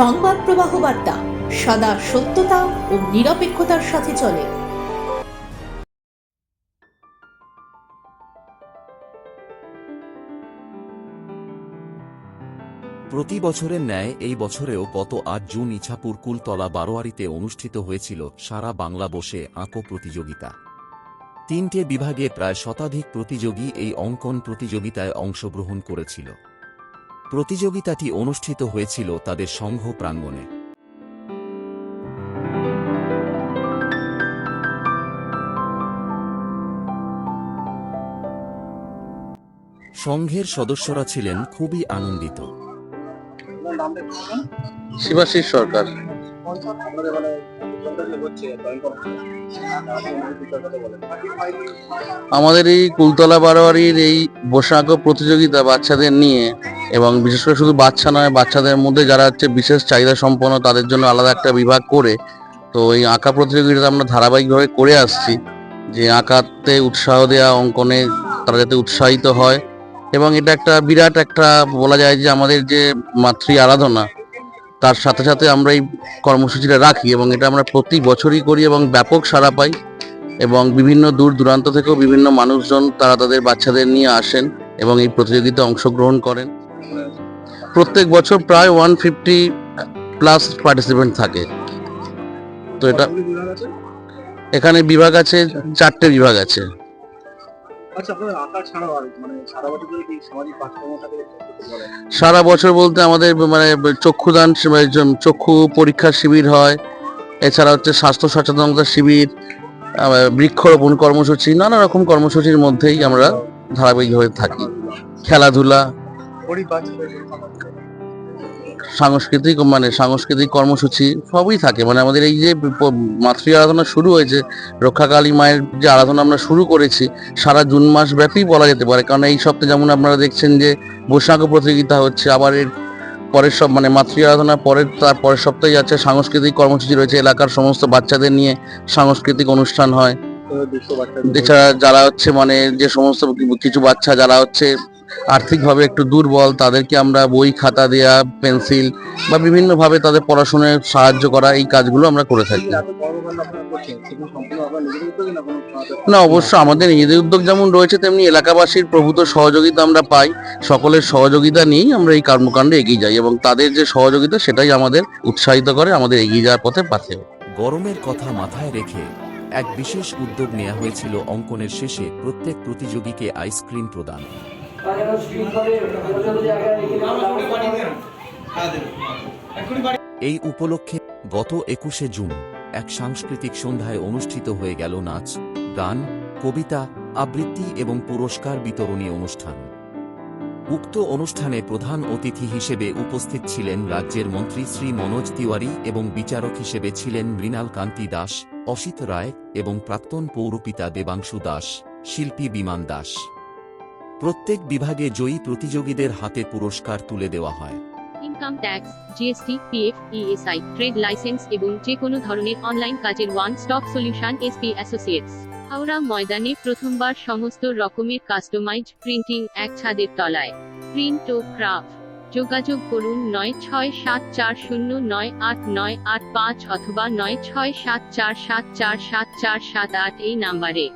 সংবাদ প্রবাহ বার্তা, সদা সত্যতা ও নিরপেক্ষতার সাথে চলে। প্রতি বছরের ন্যায় এই বছরেও গত আট জুন ইছাপুর কুলতলা বারোয়ারিতে অনুষ্ঠিত হয়েছিল সারা বাংলা বসে আঁকো প্রতিযোগিতা। তিনটে বিভাগে প্রায় শতাধিক প্রতিযোগী এই অঙ্কন প্রতিযোগিতায় অংশগ্রহণ করেছিল। প্রতিযোগিতাটি অনুষ্ঠিত হয়েছিল তাদের সংঘ প্রাঙ্গণে। সংঘের সদস্যরা ছিলেন খুবই আনন্দিত। শিবাশিস সরকার। আমাদের এই কুলতলা বারোয়ারির এই বসাক প্রতিযোগিতা বাচ্চাদের নিয়ে এবং বিশেষ করে শুধু বাচ্চা নয়, বাচ্চাদের মধ্যে যারা হচ্ছে বিশেষ চাহিদা সম্পন্ন তাদের জন্য আলাদা একটা বিভাগ করে। তো এই আঁকা প্রতিযোগিতা আমরা ধারাবাহিকভাবে করে আসছি যে আঁকাতে উৎসাহ দেওয়া অঙ্কনে তারা যাতে উৎসাহিত হয়। এবং এটা একটা বিরাট একটা বলা যায় যে আমাদের যে মাতৃ আরাধনা তার সাথে সাথে আমরা এই কর্মসূচিটা রাখি এবং এটা আমরা প্রতি বছরই করি এবং ব্যাপক সাড়া পাই এবং বিভিন্ন দূর দূরান্ত থেকেও বিভিন্ন মানুষজন তারা তাদের বাচ্চাদের নিয়ে আসেন এবং এই প্রতিযোগিতায় অংশগ্রহণ করেন। প্রত্যেক বছর প্রায় ওয়ান ফিফটি প্লাস পার্টিসিপেন্ট থাকে। তো এটা এখানে বিভাগ আছে, চারটে বিভাগ আছে। আচ্ছা আপনার আঁকা ছাড়াও আর মানে সারা বছর ধরে কি সামাজিক কাজকর্ম থাকে সারা বছর বলতে আমাদের মানে চক্ষুদান শি- চক্ষু পরীক্ষা শিবির হয়। এছাড়া হচ্ছে স্বাস্থ্য সচেতনতা শিবির বৃক্ষরোপণ কর্মসূচি নানা রকম কর্মসূচির মধ্যেই আমরা ধারাবাহিক হয়ে থাকি। খেলাধুলা। সাংস্কৃতিক মানে সাংস্কৃতিক কর্মসূচি সবই থাকে। মানে আমাদের এই যে মাতৃ আরাধনা শুরু হয়েছে রক্ষাকালী মায়ের যে আরাধনা আমরা শুরু করেছি সারা জুন মাস ব্যাপী বলা যেতে পারে। কারণ এই সপ্তাহে যেমন আপনারা দেখছেন যে বৈশাখ প্রতিযোগিতা হচ্ছে আবার এর পরের সব মানে মাতৃ আরাধনা পরের তার পরের সপ্তাহে যাচ্ছে সাংস্কৃতিক কর্মসূচি রয়েছে। এলাকার সমস্ত বাচ্চাদের নিয়ে সাংস্কৃতিক অনুষ্ঠান হয়। এছাড়া যারা হচ্ছে মানে যে সমস্ত কিছু বাচ্চা যারা হচ্ছে আর্থিকভাবে একটু দুর্বল, তাদেরকে আমরা বই খাতা দেয়া, পেন্সিল বা বিভিন্নভাবে তাদের পড়াশোনায় সাহায্য করা, এই কাজগুলো আমরা করে থাকি? না, অবশ্য আমাদের নিজেদের উদ্যোগ যেমন রয়েছে, তেমনি এলাকাবাসীর প্রভূত সহযোগিতা আমরা পাই। সকলের সহযোগিতা নিয়েই আমরা এই কর্মকাণ্ডে এগিয়ে যাই এবং তাদের যে সহযোগিতা, সেটাই আমাদের উৎসাহিত করে, আমাদের এগিয়ে যাওয়ার পথে পাথে গরমের কথা মাথায় রেখে এক বিশেষ উদ্যোগ নেওয়া হয়েছিল অঙ্কনের শেষে প্রত্যেক প্রতিযোগীকে আইসক্রিম প্রদান। এই উপলক্ষে গত একুশে জুন এক সাংস্কৃতিক সন্ধ্যায় অনুষ্ঠিত হয়ে গেল নাচ গান কবিতা আবৃত্তি এবং পুরস্কার বিতরণী অনুষ্ঠান। উক্ত অনুষ্ঠানে প্রধান অতিথি হিসেবে উপস্থিত ছিলেন রাজ্যের মন্ত্রী শ্রী মনোজ তিওয়ারি এবং বিচারক হিসেবে ছিলেন মৃণাল কান্তি দাস অসিত রায় এবং প্রাক্তন পৌরপিতা দেবাংশু দাস শিল্পী বিমান দাস। প্রত্যেক বিভাগে জয়ী প্রতিযোগীদের হাতে পুরস্কার তুলে দেওয়া হয়। Income tax, GST, PF, ESI, trade licence এবং যে কোনো ধরনের অনলাইন কাজের one stop solution SP associates. Howrah ময়দানে প্রথমবার সমস্ত রকমের কাস্টমাইজ প্রিন্টিং এক ছাদের তলায়। প্রিন্ট ও ক্রাফট। যোগাযোগ করুন নয় ছয় সাত চার শূন্য নয় আট নয় আট পাঁচ অথবা নয় ছয় সাত চার সাত চার সাত চার সাত আট এই নাম্বারে।